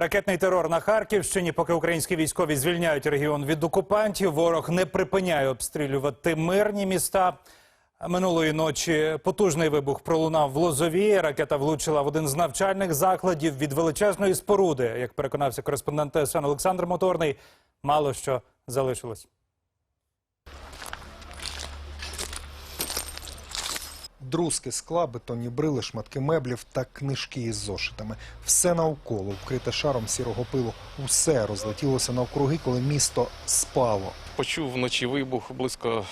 Ракетний терор на Харківщині. Поки українські військові звільняють регіон від окупантів, ворог не припиняє обстрілювати мирні міста. Минулої ночі потужний вибух пролунав в Лозові. Ракета влучила в один з навчальних закладів від величезної споруди. Як переконався кореспондент ТСН Олександр Моторний, мало що залишилось. Друзки скла, бетонні брили, шматки меблів та книжки із зошитами. Все навколо, вкрите шаром сірого пилу. Усе розлетілося навкруги, коли місто спало. Почув влучі вибух близько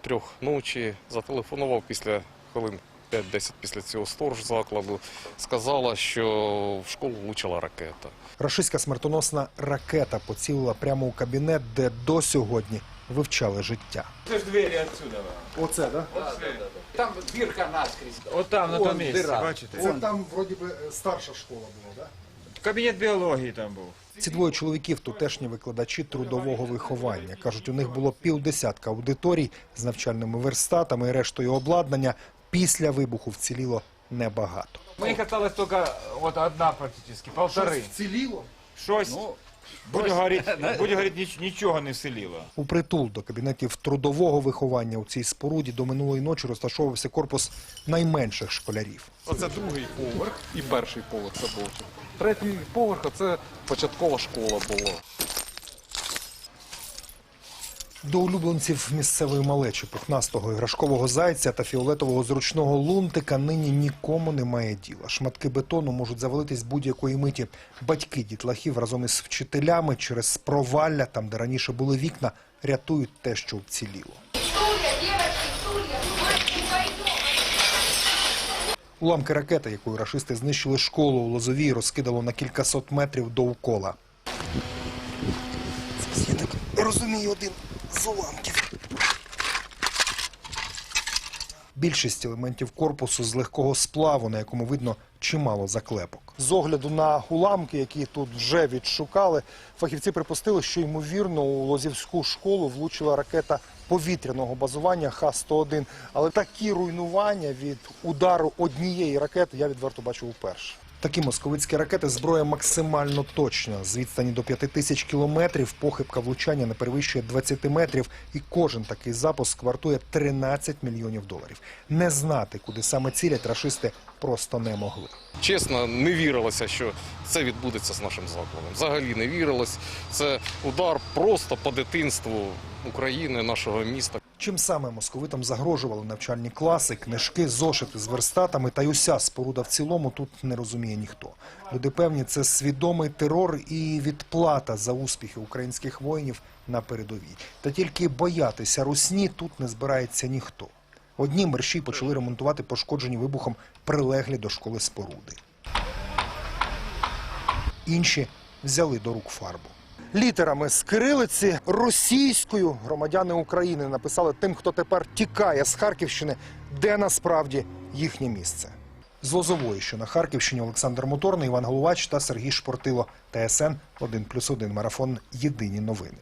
трьох ночі. Зателефонував після хвилин 5-10 після цього сторож закладу. Сказала, що в школу влучила ракета. Рашистська смертоносна ракета поцілила прямо у кабінет, де до сьогодні вивчали життя. Це ж двері отсюда. Оце, да? Там дірка наскрізь. От там, на тому місці, бачите? Це там, вроді би, старша школа була, да? Кабінет біології там був. Ці двоє чоловіків тутешні викладачі трудового виховання. Кажуть, у них було півдесятка аудиторій з навчальними верстатами і рештою обладнання. Після вибуху вціліло небагато. Них осталось тільки от одна практично, полтори. вціліло? Щось, будь говорити, будь говорити, ніч- нічого не вселило. У притул до кабінетів трудового виховання у цій споруді до минулої ночі розташовувався корпус найменших школярів. Оце другий поверх і перший поверх це був. Третій поверх це початкова школа була. До улюбленців місцевої малечі, пухнастого іграшкового зайця та фіолетового зручного лунтика нині нікому немає діла. Шматки бетону можуть завалитись будь-якої миті. Батьки дітлахів разом із вчителями через провалля, там де раніше були вікна, рятують те, що вціліло. Пойдем. Уламки ракети, якою рашисти знищили школу у Лозовій, розкидало на кількасот метрів довкола. Я так розумію один з уламків. Більшість елементів корпусу з легкого сплаву, на якому видно чимало заклепок. З огляду на уламки, які тут вже відшукали, фахівці припустили, що ймовірно у Лозівську школу влучила ракета повітряного базування Х-101. Але такі руйнування від удару однієї ракети я відверто бачив уперше. Такі московицькі ракети зброя максимально точна. З відстані до 5 тисяч кілометрів похибка влучання не перевищує 20 метрів, і кожен такий запуск вартує 13 мільйонів доларів. Не знати, куди саме цілять рашисти, просто не могли. Чесно, не вірилося, що це відбудеться з нашим закладом. Взагалі не вірилось. Це удар просто по дитинству України, нашого міста. Чим саме московитам загрожували навчальні класи, книжки, зошити з верстатами та й уся споруда в цілому тут не розуміє ніхто. Люди певні, це свідомий терор і відплата за успіхи українських воїнів на передовій. Та тільки боятися русні тут не збирається ніхто. Одні мерщі почали ремонтувати пошкоджені вибухом прилеглі до школи споруди. Інші взяли до рук фарбу. Літерами з кирилиці російською громадяни України написали тим, хто тепер тікає з Харківщини, де насправді їхнє місце. З Лозової, що на Харківщині Олександр Моторний, Іван Головач та Сергій Шпортило. ТСН 1+,1 марафон. Єдині новини.